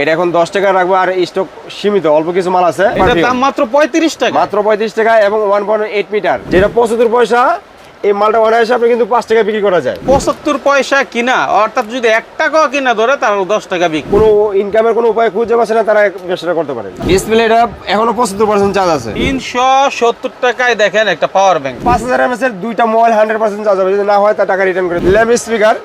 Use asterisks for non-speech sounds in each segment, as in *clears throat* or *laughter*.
এটা এখন দশ টাকা রাখব আর স্টক সীমিত অল্প কিছু মাল আছে। দাম মাত্র পঁয়ত্রিশ টাকা। মাত্র পঁয়ত্রিশ টাকা এবং ওয়ান পয়েন্ট এইট মিটার যেটা পঁচাত্তর পয়সা এই মালটা অনায়াসে আপনি কিন্তু পাঁচ টাকা বিক্রি করা যায়। পঁচাত্তর পয়সা কিনা অর্থাৎ যদি এক টাকাও কিনা ধরে তার দশ টাকা বিক্রি। কোনো ইনকামের কোনো উপায় খুঁজে পাচ্ছে না তারা ব্যবসাটা করতে পারে। ডিসপ্লে এটা এখনও পঁচাত্তর পার্সেন্ট চার্জ আছে। তিনশো সত্তর টাকায় দেখেন একটা পাওয়ার ব্যাংক পাঁচ হাজার এমএস এর দুইটা মোবাইল হান্ড্রেড পার্সেন্ট চার্জ হবে। যদি না হয় তার টাকা রিটার্ন করে ল্যাব স্পিকার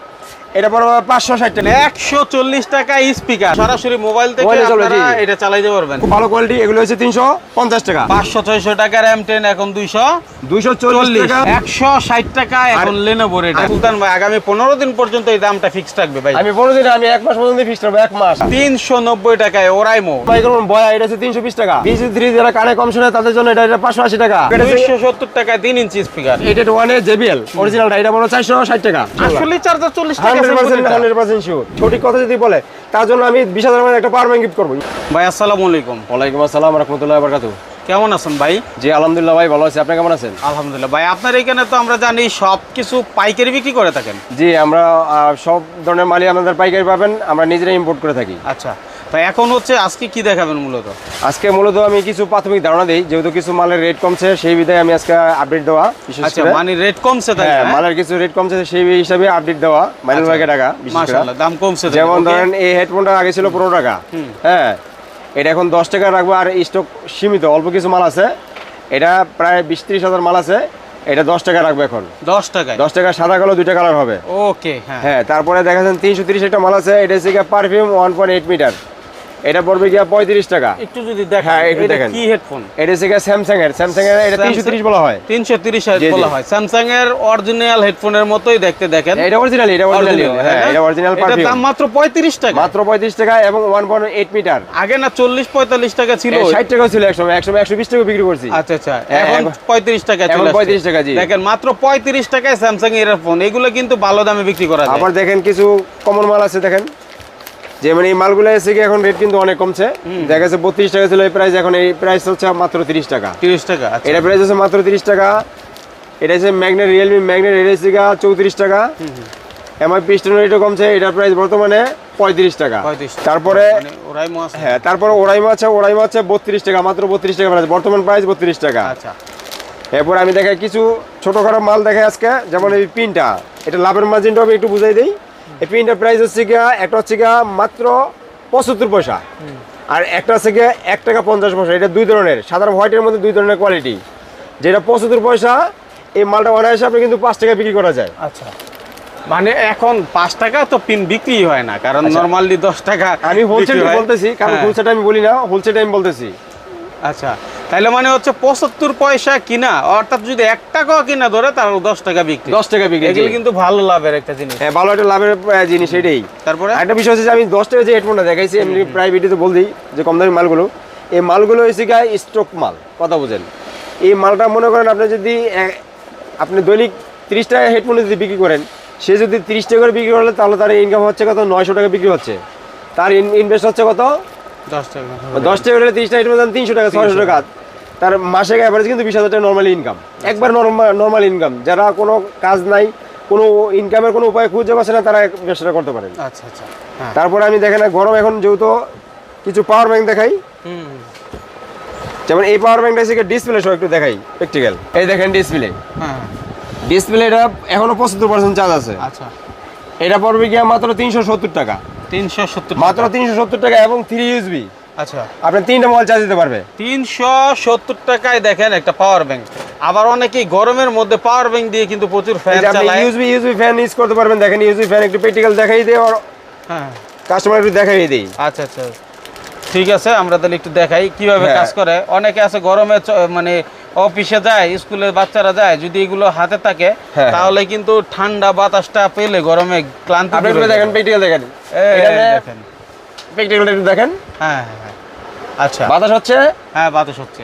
এটা পড়বে পাঁচশো ষাট টাকা। একশো চল্লিশ টাকা স্পিকার সরাসরি মোবাইল থেকে আপনারা এটা চালাইতে পারবেন। খুব ভালো কোয়ালিটি এগুলো হচ্ছে তিনশো পঞ্চাশ টাকা। পাঁচশো ছয়শো টাকার এম টেন এখন দুইশো দুইশো চল্লিশ চল্লিশ। টাকা। একশো ষাট টাকা এখন লেনোভোর এটা সুলতান ভাই আগামী পনেরো দিন পর্যন্ত এই দামটা ফিক্স থাকবে ভাই। আমি পনেরো দিন আমি এক মাস পর্যন্ত ফিক্স করব এক মাস। তিনশো নব্বই টাকায় ওরাইমো মাইক্রোফোন বয়া এটা হচ্ছে তিনশো বিশ টাকা। বিশ থ্রি যারা কানে কম শোনে তাদের জন্য এটা এটা পাঁচশো আশি টাকা। এটা হচ্ছে দুইশো সত্তর টাকায় তিন ইঞ্চি স্পিকার এইট ওয়ানে জেবিএল অরিজিনালটা এটা চারশো ষাট টাকা। আসলে চার্জার চল্লিশ টাকা হান্ড্রেড পার্সেন্ট প্রতিটা। হান্ড্রেড পার্সেন্ট শিওর সঠিক কথা যদি বলে তার জন্য আমি বিশ হাজার টাকা একটা পাওয়ার ব্যাংক গিফট করব। ভাই আসসালামু আলাইকুম। ওয়ালাইকুম আসসালাম রহমতুল্লাহ বরকাতু কেমন আছেন ভাই? জি আলহামদুলিল্লাহ ভাই ভালো আছি। আপনি কেমন আছেন? আলহামদুলিল্লাহ। ভাই আপনার এখানে তো আমরা জানি সব কিছু পাইকারি বিক্রি করে থাকেন। জি আমরা সব ধরনের মালই আমাদের পাইকারি পাবেন। আমরা নিজেরাই ইম্পোর্ট করে থাকি। আচ্ছা। তো এখন হচ্ছে আজকে কি দেখাবেন মূলত? আজকে মূলত আমি কিছু প্রাথমিক ধারণা দিই যেহেতু কিছু মালের রেট কমছে সেই বিধায় আমি আজকে আপডেট দেওয়া আচ্ছা মানে রেট কমছে তাই হ্যাঁ মালের কিছু রেট কমছে সেই হিসাবে আপডেট দেওয়া মাইনুল ভাইকে টাকা মাশাআল্লাহ দাম কমছে যেমন ধরেন এই হেডফোনটা আগে ছিল পনেরো টাকা। হ্যাঁ এটা এখন দশ টাকা রাখব আর স্টক সীমিত অল্প কিছু মাল আছে। এটা প্রায় বিশ ত্রিশ হাজার মাল আছে এটা দশ টাকা রাখব এখন। দশ টাকায়? দশ টাকা সাদা কালো দুইটা কালার হবে। ওকে হ্যাঁ। হ্যাঁ তারপরে দেখা যাচ্ছে তিনশো তিরিশ একটা মাল আছে এটা হচ্ছে perfume one point eight metre এটা পড়বে গিয়া পঁয়ত্রিশ টাকা। একটু যদি দেখেন হ্যাঁ, একটু দেখেন। কি হেডফোন এটা হচ্ছে স্যামসাং এর স্যামসাং এর এটা তিনশো তিরিশ বলা হয়। তিনশো তিরিশ বলা হয়। স্যামসাং এর অরিজিনাল হেডফোনের মতোই দেখতে দেখেন। এটা অরিজিনাল এটা অরিজিনাল হ্যাঁ এটা অরিজিনাল পারফিউম দাম মাত্র পঁয়ত্রিশ টাকা। মাত্র পঁয়ত্রিশ টাকা এবং ওয়ান পয়েন্ট এইট মিটার আগে না চল্লিশ পঁয়তাল্লিশ টাকা ছিল। ষাট টাকা ছিল একশো একশো বিশ টাকা বিক্রি করছি। আচ্ছা আচ্ছা। হ্যাঁ, এখন এখন- পঁয়ত্রিশ টাকা এখন 35 টাকা, জি। দেখেন মাত্র পঁয়ত্রিশ টাকায় স্যামসাং এর ফোন এগুলো কিন্তু ভালো দামে বিক্রি করা যায়। আবার দেখেন কিছু কমন মাল আছে দেখেন। যেমন এই মালগুলো এসে কি এখন রেট কিন্তু অনেক কমছে। দেখা যাচ্ছে বত্রিশ টাকা ছিল এই প্রাইস এখন এই প্রাইস হচ্ছে মাত্র তিরিশ টাকা। তিরিশ টাকা আচ্ছা। এটা প্রাইস হচ্ছে মাত্র তিরিশ টাকা। এটা হচ্ছে ম্যাগনেট রিয়েলমি ম্যাগনেট এটা হচ্ছে চৌত্রিশ টাকা। এমআই রেটও কমছে এটার প্রাইস বর্তমানে পঁয়ত্রিশ টাকা। তারপরে মানে ওরাই মাছ হ্যাঁ তারপরে ওরাইমা আছে ওরাইমা আছে বত্রিশ টাকা মাত্র বত্রিশ টাকা প্রাইস বর্তমান প্রাইস বত্রিশ টাকা। আচ্ছা। এরপর আমি দেখাই কিছু ছোটখাটো মাল দেখাই আজকে যেমন এই পিনটা। এটা লাভের মার্জিনটা আমি একটু বুঝাই দিই। পিনটার প্রাইস হচ্ছে গিয়া একটা হচ্ছে গিয়া মাত্র পঁচাত্তর পয়সা। আর একটা হচ্ছে গিয়া এক টাকা পঞ্চাশ পয়সা। এটা দুই ধরনের সাধারণ হোয়াইটের মধ্যে দুই ধরনের কোয়ালিটি যেটা পঁচাত্তর পয়সা এই মালটা অনায়াসে আপনি কিন্তু পাঁচ টাকা বিক্রি করা যায়। আচ্ছা। মানে এখন পাঁচ টাকা তো পিন বিক্রি হয় না কারণ আচ্ছা। নর্মালি দশ টাকা আমি হোলসেল বলতেছি কারণ হ্যাঁ, হোলসেলটা আমি বলি না হোলসেলটা আমি বলতেছি। আচ্ছা তাহলে মানে হচ্ছে পঁচাত্তর পয়সা কিনা অর্থাৎ যদি এক টাকাও কিনা ধরে তার দশ টাকা বিক্রি। দশ টাকা বিক্রি এগুলো কিন্তু ভালো লাভের একটা জিনিস। হ্যাঁ ভালো একটা লাভের জিনিস এটাই। তারপরে? একটা বিষয় হচ্ছে যে আমি দশ টাকা যে হেডফোনটা দেখাইছি এমনি প্রায় ভিডিওতে বল দিই যে কম দামি মালগুলো। এই মালগুলো হয়েছে গায়ে স্টক মাল কথা বুঝেন। এই মালটা মনে করেন আপনি যদি আপনি দৈনিক তিরিশ টাকা হেডফোন যদি বিক্রি করেন সে যদি তিরিশ টাকা করে বিক্রি করলে তাহলে তার ইনকাম হচ্ছে কত? নয়শো টাকা বিক্রি হচ্ছে। তার ইনভেস্ট হচ্ছে কত? দশ টাকা। দশ তিরিশ টাকা দাম তিনশো টাকা ছয়শো টাকা তার মাসে অ্যাভারেজ কিন্তু বিশ হাজার টাকা নর্মালি ইনকাম একবার নর্মাল নর্মাল ইনকাম যারা কোনো কাজ নাই কোনো ইনকামের কোনো উপায় খুঁজে পাচ্ছে না তারা ব্যবসাটা করতে পারেন আচ্ছা আচ্ছা। হ্যাঁ। তারপরে আমি দেখেন গরম এখন যেহেতু কিছু পাওয়ার ব্যাংক দেখাই। হুম, যেমন এই পাওয়ার ব্যাংকটা হচ্ছে ডিসপ্লে সহ একটু দেখাই প্র্যাকটিক্যাল এই দেখেন ডিসপ্লে হ্যাঁ। ডিসপ্লেটা এখনও পঁচাত্তর পার্সেন্ট চার্জ আছে। আচ্ছা। এটা পড়বে গিয়া মাত্র তিনশো সত্তর টাকা। তিনশো সত্তর মাত্র টাকা। এবং ইউএসবি আচ্ছা। আপনি তিনটা মোবাইল চার্জ দিতে পারবে। টাকায় দেখেন একটা পাওয়ার ব্যাংক আবার অনেকেই গরমের মধ্যে পাওয়ার ব্যাংক দিয়ে কিন্তু প্রচুর ফ্যান যে আপনি চালায়। ইউএসবি ইউএসবি ফ্যান ইউজ করতে পারবেন। দেখেন ইউএসবি ফ্যান একটু প্র্যাকটিক্যাল দেখাই দিয়ে আর হ্যাঁ। কাস্টমার একটু দেখাই দিই। আচ্ছা আচ্ছা। ঠিক আছে আমরা তাহলে একটু দেখাই কীভাবে হ্যাঁ। কাজ করে। অনেকে আছে গরমে মানে অফিসে যায় স্কুলের বাচ্চারা যায় যদি এগুলো হাতে থাকে হ্যাঁ। তাহলে কিন্তু ঠান্ডা বাতাসটা পেলে গরমে ক্লান্তি দেখেন। প্র্যাকটিক্যাল দেখেন। দেখেন। হ্যাঁ হ্যাঁ হ্যাঁ। আচ্ছা। বাতাস হচ্ছে? হ্যাঁ বাতাস হচ্ছে।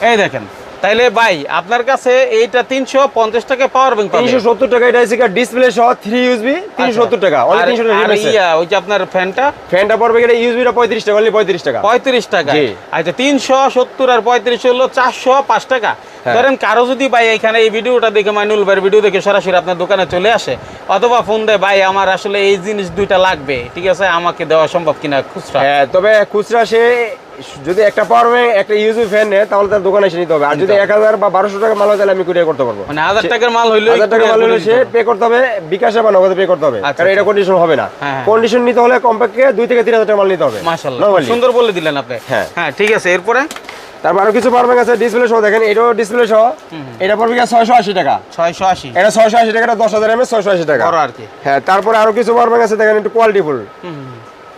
এই দেখেন। তাইলে ভাই আপনার কাছে এইটা তিনশো পঞ্চাশ টাকা পাওয়ার ব্যাংক তিনশো সত্তর টাকা এটা হচ্ছে ডিসপ্লে সহ থ্রি ইউএসবি তিনশো সত্তর টাকা অনলি তিনশো টাকা। আর ইয়া, ওই যে আপনার ফ্যানটা? ফ্যানটা পড়বে এটা ইউএসবিটা পঁয়ত্রিশ টাকা অনলি পঁয়ত্রিশ টাকা। পঁয়ত্রিশ টাকা। জি। আচ্ছা তিনশো সত্তর আর পঁয়ত্রিশ হলো চারশো পাঁচ টাকা। হ্যাঁ। ধরেন কারও যদি ভাই এখানে এই ভিডিওটা দেখে মাইনুল ভাইয়ের ভিডিও দেখে সরাসরি আপনার দোকানে চলে আসে অথবা ফোন দেয় ভাই আমার আসলে এই জিনিস দুইটা লাগবে ঠিক আছে? আমাকে দেওয়া সম্ভব কিনা খুচরা? হ্যাঁ তবে খুচরা সে যদি একটা পাওয়ার ব্যাংক একটা ইউজু ফ্যান নেয় তাহলে তার দোকানে এসে নিতে হবে। আর যদি এক হাজার বা বারোশো টাকা মাল হয় তাহলে আমি কুরিয়ার করতে পারব। মানে হাজার টাকার মাল হইলে হাজার মাল হলে সে পে করতে হবে বিকাশে বা নগদে পে করতে হবে। আচ্ছা, কারণ এটা আচ্ছা। কন্ডিশন হবে না। হ্যাঁ, হ্যাঁ। কন্ডিশন নিতে হলে কমপক্ষে দুই থেকে তিন হাজার টাকা মাল নিতে হবে। সুন্দর বলে দিলেন আপনি। হ্যাঁ। হ্যাঁ ঠিক আছে এরপরে? তারপর আরও কিছু পাওয়ার ব্যাংক আছে ডিসপ্লে সহ দেখেন এটাও ডিসপ্লে সহ। এটা পড়বে আশি টাকা। ছয়শো আশি। এটা ছয়শো আশি টাকা এটা দশ হাজার এমএস ছয়শো আশি টাকা। আর কি। হ্যাঁ তারপরে আরও কিছু পাওয়ার ব্যাংক আছে দেখেন একটু কোয়ালিটিফুল।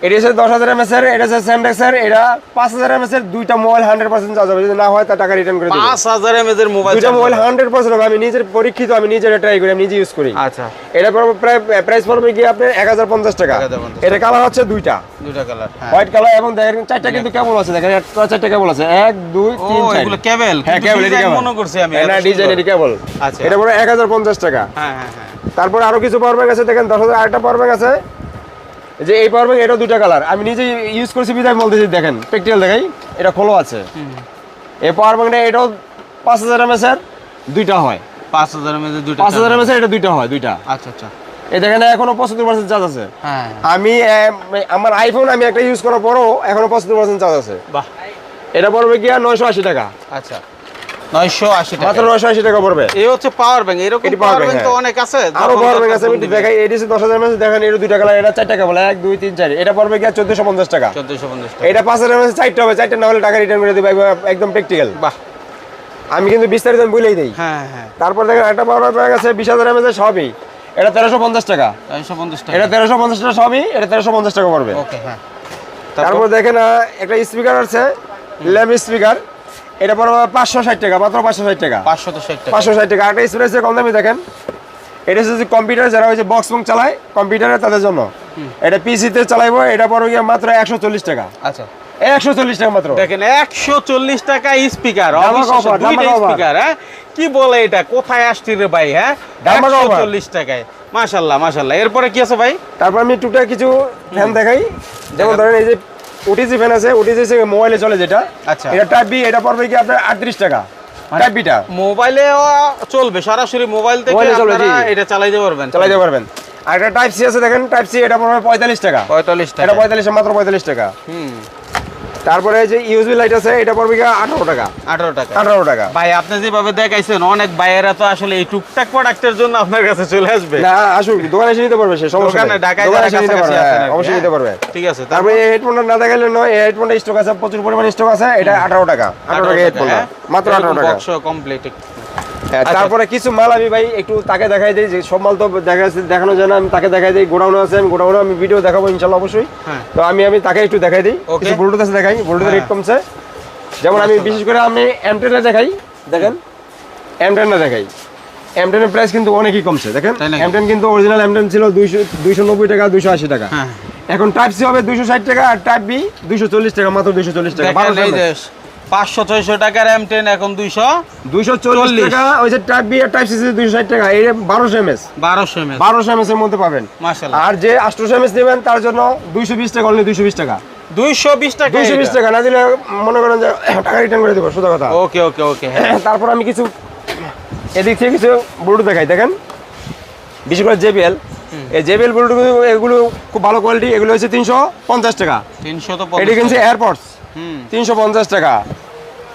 এটা হচ্ছে দশ হাজার এমএস এর এটা হচ্ছে স্যামডেক্স এর এটা পাঁচ হাজার এমএস এর দুইটা মোবাইল হান্ড্রেড পার্সেন্ট চার্জ হবে। যদি না হয় টাকা রিটার্ন করে পাঁচ হাজার এর মোবাইল দুইটা মোবাইল হান্ড্রেড পার্সেন্ট হবে। আমি নিজের পরীক্ষিত আমি নিজের ট্রাই করি আমি নিজে ইউজ করি। আচ্ছা। এটা পড়বে প্রায় প্রাইস পড়বে গিয়ে আপনার এক হাজার পঞ্চাশ টাকা। এটা কালার হচ্ছে দুইটা। দুইটা কালার হ্যাঁ। হোয়াইট কালার এবং দেখেন চারটা কিন্তু কেবল আছে। দেখেন চারটা কেবল আছে। এক দুই তিন এগুলো কেবল হ্যাঁ কেবল এটি কেবল মনে করছি আমি এত ডিজাইন সুন্দর। কেবল আচ্ছা। এটা এক হাজার পঞ্চাশ টাকা। হ্যাঁ হ্যাঁ হ্যাঁ। তারপর আরও কিছু পাওয়ার ব্যাংক আছে। দেখেন দশ হাজার আরেকটা পাওয়ার ব্যাংক আছে। যে এই পাওয়ার ব্যাংক এটাও দুইটা কালার আমি নিজে ইউজ করছি বিধায় বলতেছি দেখেন প্র্যাকটিক্যাল দেখাই এটা খোলো আছে। এই পাওয়ার ব্যাংকটা এটাও পাঁচ হাজার এমএস এর দুইটা হয়। পাঁচ হাজার এমএজ দুইটা পাঁচ হাজার এটা দুইটা হয় দুইটা। আচ্ছা আচ্ছা। এখনও পঁচাত্তর পার্সেন্ট চার্জ আছে। হ্যাঁ। আমি আমার আইফোন আমি একটা ইউজ করার পরও এখনও পঁচাত্তর পার্সেন্ট চার্জ আছে। বাহ। এটা পড়বে গিয়া নয়শো আশি টাকা। আচ্ছা। টাকা মাত্র পড়বে। এই হচ্ছে পাওয়ার ব্যাংক এরকম এটি পাওয়ার bank, ব্যাংক তো হ্যাঁ। অনেক আছে আরও যখন পাওয়ার ব্যাংক আছে আমি। দেখাই এমএস দেখেন দুইটা কালার এটা টাকা বলে এক দুই তিন চার এটা পড়বে টাকা। 1450 টাকা। এটা পাঁচ হাজার এমএস চারটা হবে না হলে টাকা রিটার্ন দেবে একদম প্র্যাকটিক্যাল বাহ। আমি কিন্তু বিস্তারিত আমি বলেই দিই। হ্যাঁ হ্যাঁ। তারপর দেখেন একটা পাওয়ার ব্যাংক আছে বিশ হাজার এমএস সবই। এটা তেরোশো পঞ্চাশ টাকা। 950 টাকা। এটা তেরোশো পঞ্চাশ টাকা সবই এটা তেরোশো পঞ্চাশ টাকা পড়বে। ওকে হ্যাঁ। তারপর দেখেন একটা স্পিকার আছে ল্যাম্প স্পিকার এটা পড়বে পাঁচশো ষাট টাকা মাত্র পাঁচশো ষাট টাকা। 560 টাকা। পাঁচশো ষাট টাকা। একটা স্পিকার আছে কম দামি দেখেন। এটা হচ্ছে কম্পিউটার যারা হচ্ছে বক্স বক্স চালায় কম্পিউটারে তাদের জন্য। এটা পিসিতে চালাইবো এটা পড়বে গিয়ে মাত্র একশো চল্লিশ টাকা। আচ্ছা। একশো চল্লিশ টাকা মাত্র। দেখেন একশো চল্লিশ টাকা স্পিকার। স্পিকার হ্যাঁ? কি বলে এটা? কোথায় আসছি রে ভাই হ্যাঁ? একশো। চল্লিশ টাকায়। মাশাল্লাহ মাশাল্লাহ। এরপরে কি আছে ভাই? তারপর আমি টুকটাক কিছু ফ্যান দেখাই। যেমন ধরেন এই যে ওটিজি ফ্যান আছে ওটিজি মোবাইলে চলে যেটা। আচ্ছা। এটা টাইপ বি এটা পড়বে কি আপনার আটত্রিশ টাকা। টাইপ বিটা মোবাইলে চলবে সরাসরি মোবাইল থেকে আপনারা। এটা চালাইতে পারবেন। চালাইতে পারবেন। আর এটা টাইপ সি আছে দেখেন টাইপ সি এটা পড়বে পঁয়তাল্লিশ টাকা। পঁয়তাল্লিশ টাকা এটা পঁয়তাল্লিশ মাত্র পঁয়তাল্লিশ টাকা। হুম। তারপরে যে ইউএসবি লাইট আছে এটা পড়বে কি আঠারো টাকা। আঠারো টাকা। আঠারো টাকা। ভাই আপনি যেভাবে দেখাইছেন অনেক ভাইয়েরা তো আসলে এই টুকটাক প্রোডাক্টের জন্য আপনার কাছে চলে আসবে। না আসুক দোকানে এসে নিতে পারবে সে সমস্যা দোকানে নেই। ঢাকায় দোকানে যারা এসে নিতে পারবে হ্যাঁ, অবশ্যই হ্যাঁ? নিতে পারবে। ঠিক আছে তারপরে এই হেডফোনটা না দেখাইলে নয় এই হেডফোনটা স্টক আছে প্রচুর পরিমাণে স্টক আছে এটা আঠারো টাকা। আঠারো টাকা হেডফোন মাত্র আঠারো টাকা। বক্স কমপ্লিট হ্যাঁ। তারপরে কিছু মাল আমি ভাই একটু তাকে দেখাই দিই যে সব মাল তো দেখা দেখানো যায় না আমি তাকে দেখাই দিই গোডাউনে আছে আমি গোডাউনে আমি ভিডিও দেখাবো ইনশাল্লাহ অবশ্যই হ্যাঁ। তো আমি আমি তাকে একটু দেখাই দিই. কিছু ব্লুটুথ আছে দেখাই ব্লুটুথ রেট হ্যাঁ। কমছে যেমন আমি বিশেষ করে আমি এম টেনে দেখাই দেখেন এম টেনে দেখাই এম টেনের প্রাইস কিন্তু অনেকই কমছে দেখেন তাই নাকি? এম টেন কিন্তু অরিজিনাল এম টেন ছিল দুইশো দুইশো নব্বই টাকা দুইশো আশি টাকা হ্যাঁ। এখন টাইপ সি হবে দুইশো ষাট টাকা আর টাইপ বি দুইশো চল্লিশ টাকা মাত্র দুইশো চল্লিশ টাকা পাঁচশো ছয়শো টাকার এম টেন এখন দুইশো দুইশো চল্লিশ টাকা ওই যে টাইপ বি টাইপ সি দুইশো ষাট টাকা এই বারোশো বারোশো এর মধ্যে পাবেন। আর যে আটশোশো নেবেন তার জন্য দুইশো বিশ টাকা অনলি দুইশো বিশ টাকা। দুইশো বিশ টাকা দুইশো বিশ টাকা না দিলে মনে করেন যে *clears throat* টাকা রিটার্ন করে দেবো সোজা কথা। ওকে ওকে ওকে হ্যাঁ। *clears throat* তারপর আমি কিছু এদিক থেকে কিছু ব্লুটুথ দেখাই দেখেন। বিশেষ করে জেবিএল এই জেবিএল ব্লুটুথ এগুলো খুব ভালো কোয়ালিটি এগুলো হচ্ছে তিনশো পঞ্চাশ টাকা। তিনশো তো এটি এয়ারপডস হুম তিনশো পঞ্চাশ টাকা।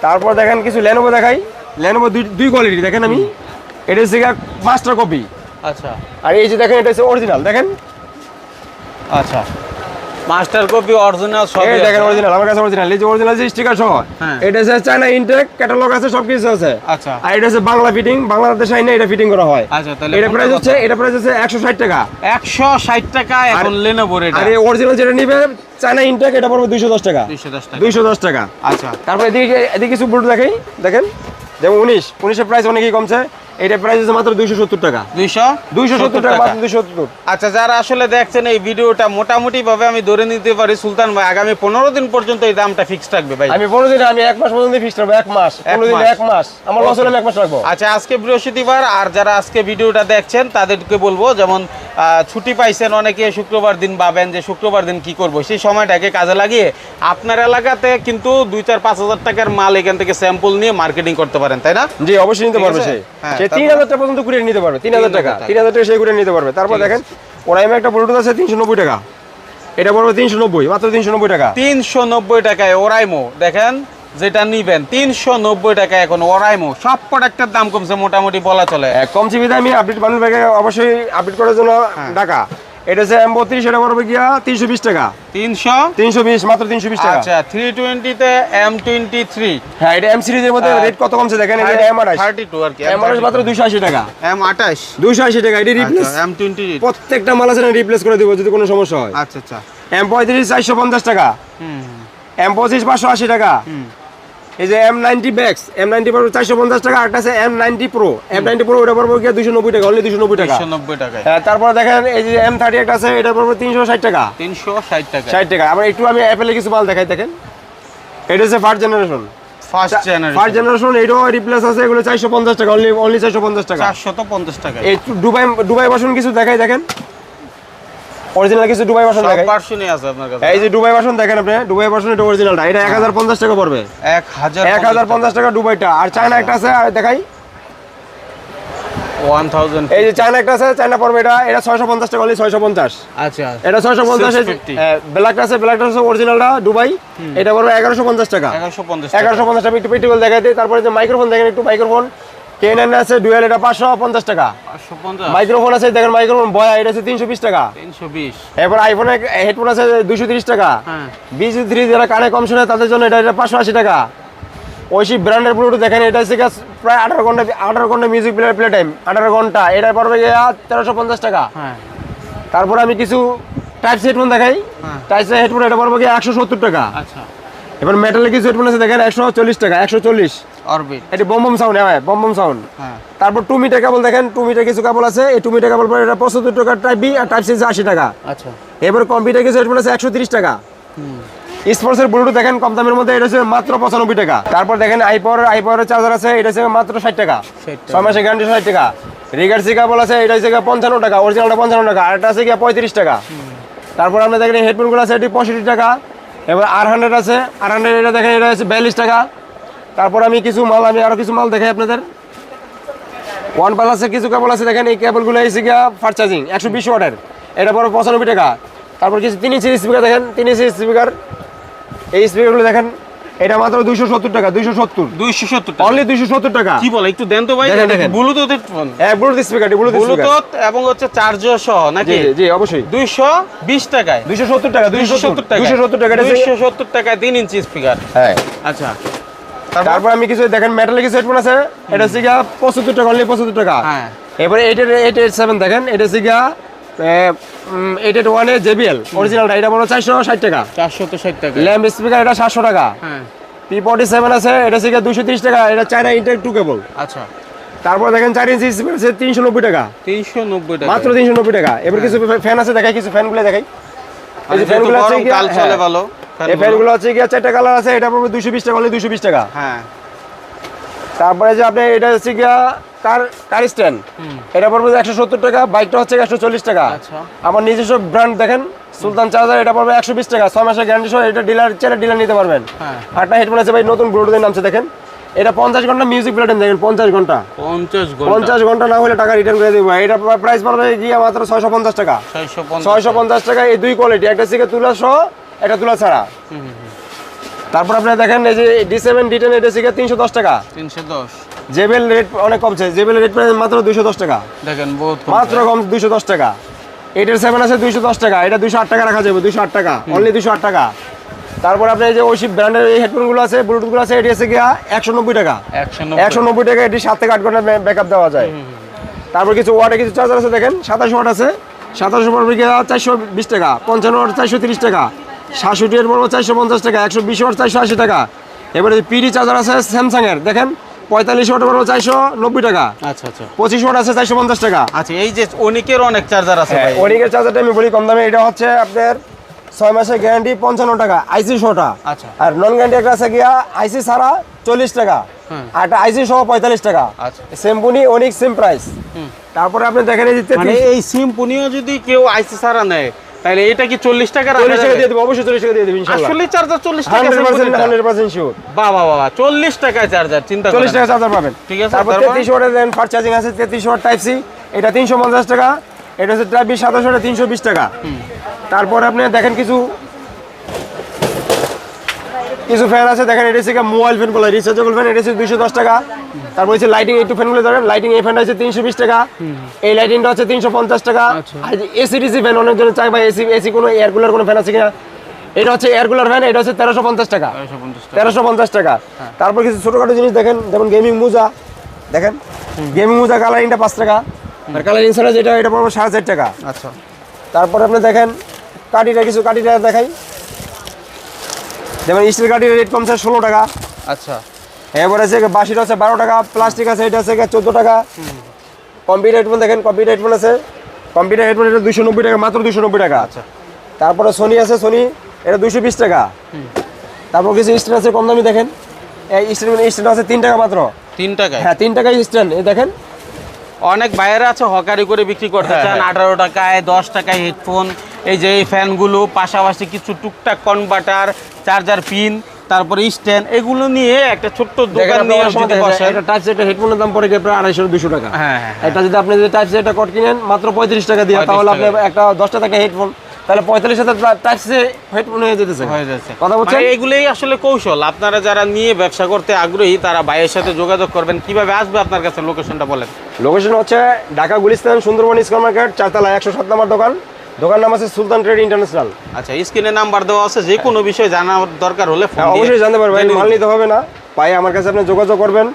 তারপর দেখেন কিছু লেনোভো দেখাই। লেনোভো দুই দুই কোয়ালিটি দেখেন আমি। এটা হচ্ছে মাস্টার কপি আচ্ছা। আর এই যে দেখেন এটা হচ্ছে অরিজিনাল দেখেন। আচ্ছা। মাস্টার কপি অরিজিনাল সব এই দেখেন অরিজিনাল আমার কাছে অরিজিনাল এই যে অরিজিনাল যে স্টিকার সহ হ্যাঁ। এটা হচ্ছে চায়না ইনটেক ক্যাটালগ আছে সব কিছু আছে। আচ্ছা। আর এটা হচ্ছে বাংলা ফিটিং বাংলাদেশ আইনে এটা ফিটিং করা হয়। আচ্ছা তাহলে এটা প্রাইস হচ্ছে এটা প্রাইস হচ্ছে একশো ষাট টাকা। একশো ষাট টাকা এখন লেনোভোর এটা। আর এই অরিজিনাল যেটা নিবে চায়না ইনটেক এটা পড়বে দুইশো দশ টাকা। দুইশো দশ টাকা। দুইশো দশ টাকা। আচ্ছা। তারপরে এদিকে এদিকে কিছু ব্লুটুথ দেখাই দেখেন। যেমন উনিশ উনিশের প্রাইস অনেকই কমছে। এটা প্রাইস আছে মাত্র দুইশো সত্তর টাকা। দুইশো? দুইশো সত্তর টাকা মাত্র দুইশো সত্তর। আচ্ছা যারা আসলে দেখছেন এই ভিডিওটা মোটামুটি ভাবে আমি ধরে নিতে পারি সুলতান ভাই আগামী পনেরো দিন পর্যন্ত এই দামটা ফিক্স থাকবে ভাই। আমি পনেরো দিন আমি এক মাস পর্যন্ত ফিক্স রাখব এক মাস। পনেরো দিন এক মাস। আমার লস হলে এক মাস রাখব। আচ্ছা আজকে বৃহস্পতিবার আর যারা আজকে ভিডিওটা দেখছেন তাদেরকে বলব যেমন ছুটি পাইছেন অনেকে শুক্রবার দিন ভাবেন যে শুক্রবার দিন কি করব সেই সময়টাকে কাজে লাগিয়ে আপনার এলাকাতে কিন্তু দুই চার পাঁচ হাজার টাকার মাল এখান থেকে স্যাম্পল নিয়ে মার্কেটিং করতে পারেন তাই না? জি অবশ্যই নিতে পারবে আছে? হ্যাঁ, তিন? হাজার টাকা পর্যন্ত কুড়িয়ে নিতে পারবে তিন হাজার 3,000 টাকা। তিন হাজার টাকা সেই কুড়িয়ে নিতে পারবে তারপর দেখেন ওরাইমে একটা ব্লুটুথ আছে তিনশো নব্বই টাকা এটা পড়বে তিনশো নব্বই মাত্র তিনশো নব্বই টাকা তিনশো নব্বই টাকায় ওরাইমো দেখেন যেটা নিবেন তিনশো নব্বই টাকা এখন ওরাইমো সব প্রোডাক্টের দাম কমছে মোটামুটি বলা চলে কমছে বিধায় আমি আপডেট বানুল অবশ্যই আপডেট করার জন্য হ্যাঁ। এটা হচ্ছে এম বত্রিশ এটা পড়বে গিয়া তিনশো বিশ টাকা। তিনশো? তিনশো বিশ মাত্র তিনশো বিশ টাকা। আচ্ছা থ্রি টোয়েন্টিতে এম টোয়েন্টি থ্রি হ্যাঁ এটা এম সিরিজের মধ্যে হ্যাঁ। রেট কত কমছে দেখেন এটা এম আঠাশ। থার্টি টু আর কি এম আঠাশ মাত্র দুশো আশি টাকা। এম আঠাশ? দুশো আশি টাকা এটা রিপ্লেস এম টোয়েন্টি প্রত্যেকটা মাল আছে রিপ্লেস করে দিব যদি কোনো সমস্যা হয়। আচ্ছা আচ্ছা। এম পঁয়ত্রিশ চারশো পঞ্চাশ টাকা। হুম। এম পঁচিশ পাঁচশো আশি টাকা। হুম। এই যে এম নাইনটি ব্যাক্স এম নাইনটি পড়বে চারশো পঞ্চাশ টাকা একটা আছে M ninety pro M ninety pro ওটা পড়বে গিয়ে দুশো নব্বই টাকা অনলি দুশো নব্বই টাকা। নব্বই টাকায়। হ্যাঁ, তারপরে দেখেন এই যে এম থার্টি একটা আছে এটা পড়বে তিনশো ষাট টাকা। তিনশো ষাট টাকা ষাট টাকা। আবার একটু আমি অ্যাপেলে কিছু মাল দেখাই দেখেন। এটা হচ্ছে first generation first first generation generation এটাও রিপ্লেস আছে এগুলো চারশো পঞ্চাশ টাকা অনলি অনলি টাকা। টাকা এই দুবাই দুবাই বাসন কিছু দেখাই দেখেন। অরিজিনাল কিছু দুবাই বাসন সব দেখাই। পার্সনই আছে আপনার কাছে এই যে দুবাই বাসন দেখেন আপনি দুবাই বাসন এটা অরিজিনালটা এটা এক হাজার পঞ্চাশ টাকা পড়বে। এক হাজার এক হাজার পঞ্চাশ টাকা দুবাইটা আর চায়না একটা আছে আর দেখাই। ওয়ান থাউজেন্ড এই যে চায়না একটা আছে চায়না পড়বে এটা। এটা ছয়শো পঞ্চাশ টাকা অনলি ছয়শো পঞ্চাশ। আচ্ছা। এটা ছয়শো পঞ্চাশ 650 ব্ল্যাকটা আছে ব্ল্যাকটা আছে অরিজিনালটা দুবাই এটা পড়বে এগারোশো পঞ্চাশ টাকা। এগারোশো পঞ্চাশ এগারোশো পঞ্চাশ টাকা একটু পেটিকল দেখাই দিই। তারপরে যে মাইক্রোফোন দেখেন একটু মাইক্রোফোন টেন এন আছে ডুয়েল এটা পাঁচশো পঞ্চাশ টাকা। পাঁচশো পঞ্চাশ। মাইক্রোফোন আছে দেখেন মাইক্রোফোন বয়া এটা আছে তিনশো বিশ টাকা। তিনশো বিশ। এরপর আইফোনে হেডফোন আছে দুশো তিরিশ টাকা। হ্যাঁ। বিশ থ্রি যারা কানে কম শোনে তাদের জন্য এটা এটা পাঁচশো আশি টাকা। ওইসি ব্র্যান্ডের ব্লুটুথ দেখেন এটা হচ্ছে গিয়ে প্রায় আঠারো ঘণ্টা আঠারো ঘণ্টা মিউজিক প্লে প্লে টাইম আঠারো ঘণ্টা। এটা পড়বে গিয়ে তেরোশো পঞ্চাশ টাকা। হ্যাঁ। তারপর আমি কিছু টাইপ হেডফোন দেখাই। হ্যাঁ। টাইপ হেডফোন এটা পড়বে গিয়ে একশো সত্তর টাকা। আচ্ছা। এবার মেটালের কিছু হেডফোন আছে দেখেন একশো চল্লিশ টাকা একশো চল্লিশ। অরবিট। এটি বম বম সাউন্ড হ্যাঁ বম বম সাউন্ড তারপর টু মিটার কেবল দেখেন টু মিটার কিছু কেবল আছে এই টু মিটার কেবল পরে এটা পঁচাত্তর টাকা টাইপ বি আর টাইপ সি আশি টাকা। আচ্ছা। এবার কম্পিউটার কিছু হেডফোন আছে একশো তিরিশ টাকা। স্পোর্টসের ব্লুটুথ দেখেন কম দামের মধ্যে এটা হচ্ছে মাত্র পঁচানব্বই টাকা। তারপর দেখেন আইপর আইপরের চার্জার আছে এটা হচ্ছে মাত্র ষাট টাকা। 60 টাকা। ছয় মাসের গ্যারান্টি ষাট টাকা। রিগার সি কেবল আছে এটা হচ্ছে পঞ্চান্ন টাকা অরিজিনালটা পঞ্চান্ন টাকা আর এটা আছে গিয়ে পঁয়ত্রিশ টাকা। তারপর আপনি দেখেন হেডফোনগুলো আছে এটি পঁয়ষট্টি টাকা। এবার আর হান্ড্রেড আছে আর হান্ড্রেড এটা দেখেন এটা হচ্ছে বিয়াল্লিশ টাকা। তারপর আমি কিছু মাল আমি আরও কিছু মাল দেখাই আপনাদের। ওয়ান প্লাসের কিছু কেবল আছে দেখেন এই কেবলগুলো এসে গিয়া ফাস্ট চার্জিং একশো বিশ ওয়াটের এটা পরে পঁচানব্বই টাকা। তারপর কিছু তিন ইঞ্চি স্পিকার দেখেন তিন ইঞ্চি স্পিকার এই স্পিকারগুলো দেখেন এটা মাত্র দুইশো সত্তর টাকা দুইশো সত্তর। দুইশো সত্তর অনলি দুইশো সত্তর টাকা। কি বলে একটু দেন তো ভাই। ব্লুটুথ হ্যাঁ ব্লুটুথ স্পিকার ব্লুটুথ ব্লুটুথ এবং হচ্ছে চার্জার সহ নাকি? জি, অবশ্যই। দুইশো বিশ টাকায়। দুইশো সত্তর টাকা দুইশো সত্তর। টাকা দুইশো সত্তর টাকা দুইশো সত্তর টাকায় তিন ইঞ্চি স্পিকার হ্যাঁ। আচ্ছা। তারপর? আমি কিছু দেখেন মেটালের কিছু হেডফোন আছে। এটা হচ্ছে গিয়া পঁচাত্তর টাকা অনলি পঁচাত্তর টাকা। হ্যাঁ। এবারে এইট এইট এইট সেভেন দেখেন এটা হচ্ছে গিয়া এইট এইট ওয়ানে জেবিএল অরিজিনালটা এটা বলো চারশো ষাট টাকা। চারশো তো ষাট টাকা। ল্যাম্প স্পিকার এটা সাতশো টাকা। পি ফর্টি সেভেন আছে এটা হচ্ছে গিয়া দুশো তিরিশ টাকা এটা চায়না ইন্টেক টু কেবল আচ্ছা। তারপর দেখেন চার ইঞ্চি স্পিকার আছে তিনশো নব্বই টাকা। তিনশো নব্বই টাকা। মাত্র তিনশো নব্বই টাকা। এবার কিছু ফ্যান আছে দেখাই কিছু ফ্যানগুলো দেখাই। এই ফ্যানগুলো আছে কাল চলে হ্যাঁ। ভালো। এই ফ্যানগুলো আছে গিয়া চারটা কালার আছে এটা পড়বে দুশো বিশ টাকা অনলি দুশো বিশ টাকা। হ্যাঁ। তারপরে যে আপনি এটা হচ্ছে গিয়া কার কার স্ট্যান্ড? এটা পড়বে একশো সত্তর টাকা বাইকটা হচ্ছে একশো চল্লিশ টাকা। আচ্ছা। আমার নিজস্ব ব্র্যান্ড দেখেন সুলতান চার্জার এটা পড়বে একশো বিশ টাকা ছয় মাসের গ্যারান্টি সহ এটা ডিলার চাইলে ডিলার নিতে পারবেন। হ্যাঁ। আটটা হেডফোন আছে ভাই নতুন ব্লুটুথের নামছে দেখেন। এটা পঞ্চাশ ঘণ্টা মিউজিক প্লেটেন দেখেন পঞ্চাশ ঘণ্টা। পঞ্চাশ ঘণ্টা। না হলে টাকা রিটার্ন করে দেবো এটা প্রাইস পড়বে গিয়ে মাত্র ছয়শো পঞ্চাশ টাকা। ছয়শো পঞ্চাশ ছয়শো পঞ্চাশ টাকা এই দুই কোয়ালিটি একটা থেকে তুলা সহ একটা তুলা ছাড়া। তারপর আপনি দেখেন এই যে ডি সেভেন ডি টেন এটা থেকে তিনশো দশ টাকা। তিনশো দশ। জেবেল রেট অনেক কমছে। জেবেল রেট প্রাইস মাত্র দুইশো দশ টাকা। দেখেন মাত্র কম দুইশো দশ টাকা। এইটের সেভেন আছে দুইশো দশ টাকা। এটা দুইশো আট টাকা রাখা যাবে দুইশো আট টাকা। অনলি দুইশো আট টাকা। তারপর আপনি এই যে ওই ব্র্যান্ডের এই হেডফোনগুলো আছে ব্লুটুথগুলো আছে এটি আছে গিয়া একশো নব্বই টাকা। একশো একশো নব্বই টাকা এটি সাত থেকে আট ঘণ্টা ব্যাকআপ দেওয়া যায়। তারপর কিছু ওয়াটে কিছু চার্জার আছে দেখেন সাতাশ ওয়াট আছে। সাতাশ ওয়াট গিয়া চারশো বিশ টাকা পঞ্চান্ন ওয়াট চারশো তিরিশ টাকা। সাতষট্টি এর বড় চারশো পঞ্চাশ টাকা একশো বিশ ওয়াট চারশো আশি টাকা। এবারে পিডি চার্জার আছে স্যামসাংয়ের দেখেন পঁয়তাল্লিশ ওয়াট পড়বে চারশো নব্বই টাকা আচ্ছা আচ্ছা। পঁচিশ ওয়াট আছে চারশো পঞ্চাশ টাকা। আচ্ছা এই যে অনেকের অনেক চার্জার আছে ভাই। অনেকের চার্জারটা আমি বলি কম দামে এটা হচ্ছে আপনার ছয় মাসের গ্যারান্টি পঞ্চান্ন টাকা আইসি শোটা। আচ্ছা। আর নন গ্যারান্টি একটা আছে গিয়া আইসি ছাড়া চল্লিশ টাকা আর একটা আইসি সহ পঁয়তাল্লিশ টাকা। আচ্ছা। সেম্পুনি অনেক সেম প্রাইস তারপরে আপনি দেখেন এই যে মানে এই সিম্পনিও যদি কেউ আইসি সারা নেয় তাহলে এটা কি চল্লিশ টাকা রাখা চল্লিশ টাকা দিয়ে দেব অবশ্যই চল্লিশ টাকা দিয়ে দেবো ইনশাল্লাহ আসলে চার্জার চল্লিশ টাকা হান্ড্রেড পার্সেন্ট সিম্পনিটা? হান্ড্রেড পার্সেন্ট শিওর বাবা বাবা চল্লিশ টাকায় চার্জার চিন্তা করেন। টাকা চার্জার পাবেন। ঠিক আছে, তারপর তারপর? তেত্রিশ ওয়াটের দেন ফাস্ট চার্জিং আছে তেত্রিশ ওয়াট টাইপ সি এটা তিনশো পঞ্চাশ টাকা এটা হচ্ছে টাইপ বি সাতাশ ওয়াটে তিনশো বিশ টাকা। তারপর আপনি দেখেন কিছু কিছু ফ্যান আছে দেখেন এটা হচ্ছে মোবাইল ফ্যান বলে রিচার্জেবল ফ্যান এটা হচ্ছে দুইশো দশ টাকা। তারপর হচ্ছে লাইটিং একটু ফ্যানগুলো ধরেন লাইটিং এই ফ্যানটা হচ্ছে তিনশো বিশ টাকা এই লাইটিংটা হচ্ছে তিনশো পঞ্চাশ টাকা। আচ্ছা। আর এসি ডিসি ফ্যান অনেকজন চাই বা এসি এসি কোনো এয়ার কুলার কোনো ফ্যান আছে কিনা? এটা হচ্ছে এয়ার কুলার ফ্যান এটা হচ্ছে তেরোশো পঞ্চাশ টাকা। তেরোশো পঞ্চাশ টাকা। তারপর কিছু ছোটখাটো জিনিস দেখেন যেমন গেমিং মোজা দেখেন? গেমিং মোজা কালারিংটা পাঁচ টাকা আর কালারিং ছাড়া যেটা এটা পড়বে সাড়ে চার টাকা। আচ্ছা। তারপর আপনি দেখেন কাটিটা কিছু কাটিটা দেখাই। যেমন স্টিল কাটির রেট কমছে ষোলো টাকা। আচ্ছা। এরপরে আছে বাসিটা আছে বারো টাকা প্লাস্টিক আছে এটা হচ্ছে চোদ্দ টাকা। কম্পিউটার হেডফোন দেখেন কম্পিউটার হেডফোন আছে। কম্পিউটার হেডফোন এটা দুশো নব্বই টাকা মাত্র দুশো নব্বই টাকা। আচ্ছা। তারপরে সোনি আছে সোনি এটা দুশো বিশ টাকা। তারপর কিছু স্ট্যান্ড আছে কম দামি দেখেন। এই স্ট্যান্ড স্ট্যান্ড আছে তিন টাকা মাত্র। তিন টাকা? হ্যাঁ তিন টাকায় স্ট্যান্ড এই দেখেন। অনেক বাইরে আছে হকারি করে বিক্রি করতে হ্যাঁ, চান হ্যাঁ। আঠারো টাকায় দশ টাকায় হেডফোন এই যে এই ফ্যানগুলো পাশাপাশি কিছু টুকটাক কনভার্টার চার্জার পিন তারপরে স্ট্যান্ড এগুলো নিয়ে একটা ছোট্ট দোকান নিয়ে যদি বসেন। এটা টাচ সেটা হেডফোনের দাম পড়ে গিয়ে প্রায় আড়াইশো দুশো টাকা। হ্যাঁ, হ্যাঁ, হ্যাঁ। এটা যদি আপনি যদি টাচ সেটা কট কিনেন মাত্র পঁয়ত্রিশ টাকা দিয়ে তাহলে আপনি একটা দশটা টাকা হেডফোন তাহলে পঁয়তাল্লিশ হাজার টাচ হেডফোন হয়ে যেতেছে। হয়ে যাচ্ছে। কথা বলছেন? মানে এগুলোই আসলে কৌশল। আপনারা যারা নিয়ে ব্যবসা করতে আগ্রহী তারা ভাইয়ের সাথে যোগাযোগ করবেন। কীভাবে আসবে আপনার কাছে? লোকেশনটা বলেন। লোকেশন হচ্ছে ঢাকা গুলিস্তান সুন্দরবন স্কোয়ার মার্কেট চারতলা একশো সাত নম্বর দোকান। দোকান নাম আছে সুলতান ট্রেড ইন্টারন্যাশনাল। আচ্ছা স্ক্রিনে নাম্বার দেওয়া আছে যে কোনো বিষয় জানার দরকার হলে ফোন হ্যাঁ অবশ্যই জানতে পারবেন মাল নিতে হবে না। পায়ে আমার কাছে আপনি যোগাযোগ করবেন।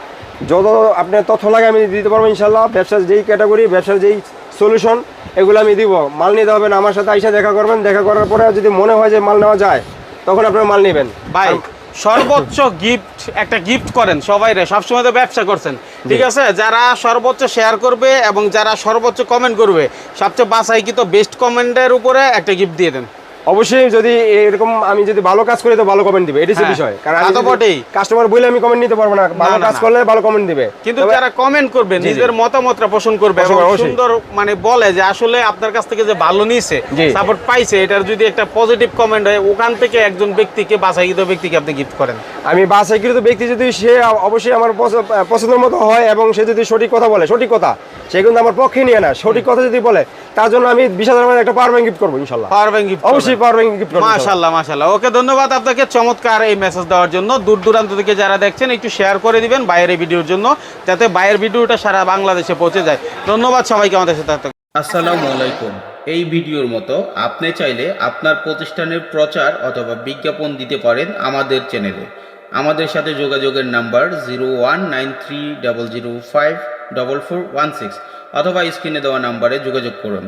যত আপনি তথ্য লাগে আমি দিতে পারব ইনশাল্লাহ ব্যবসার যেই ক্যাটাগরি ব্যবসার যেই সলিউশন এগুলো আমি দিব। মাল নিতে হবে না আমার সাথে আইসা দেখা করবেন। দেখা করার পরে যদি মনে হয় যে মাল নেওয়া যায় তখন আপনার মাল নেবেন। আর- সর্বোচ্চ গিফট একটা গিফট করেন সবাই রে সবসময় তো ব্যবসা করছেন। ঠিক আছে? যারা সর্বোচ্চ শেয়ার করবে এবং যারা সর্বোচ্চ কমেন্ট করবে সবচেয়ে বাসায় কি তো বেস্ট কমেন্টের উপরে একটা গিফট দিয়ে দেন। অবশ্যই যদি এরকম আমি যদি ভালো কাজ করি তো ভালো কমেন্ট দিবে। এটাই হ্যাঁ, বিষয়। তা তো বটেই। কাস্টমার বলে আমি কমেন্ট নিতে পারব না ভালো কাজ করলে ভালো কমেন্ট দিবে। কিন্তু যারা কমেন্ট করবে নিজের মতামতটা পোষণ করবে এবং সুন্দর মানে বলে যে আসলে আপনার কাছ থেকে যে ভালো নিয়েছে জি। সাপোর্ট পাইছে এটার যদি একটা পজিটিভ কমেন্ট হয় ওখান থেকে একজন ব্যক্তিকে বাছাইকৃত ব্যক্তিকে আপনি গিফট করেন। আমি বাসাইকৃত ব্যক্তি যদি সে অবশ্যই আমার পছ- পছন্দের মতো হয় এবং সে যদি সঠিক কথা বলে সঠিক কথা সে কিন্তু আমার পক্ষে নিয়ে না সঠিক কথা যদি বলে তার জন্য আমি বিশ হাজার একটা পাওয়ার ব্যাংক গিফট করব ইনশাল্লাহ। পাওয়ার ব্যাংক গিফট অবশ্যই পাওয়ার ব্যাংক গিফট করব মাশাল্লাহ মাশাল্লাহ। ওকে ধন্যবাদ আপনাকে চমৎকার এই মেসেজ দেওয়ার জন্য। দূর দূরান্ত থেকে যারা দেখছেন একটু শেয়ার করে দিবেন বাইরের এই ভিডিওর জন্য যাতে বাইরের ভিডিওটা সারা বাংলাদেশে পৌঁছে যায়। ধন্যবাদ সবাইকে আমাদের সাথে আসসালামু আলাইকুম। এই ভিডিওর মতো আপনি চাইলে আপনার প্রতিষ্ঠানের প্রচার অথবা বিজ্ঞাপন দিতে পারেন আমাদের চ্যানেলে আমাদের সাথে যোগাযোগের number zero one nine three double zero five double four one six অথবা স্ক্রিনে দেওয়া নাম্বারে যোগাযোগ করুন।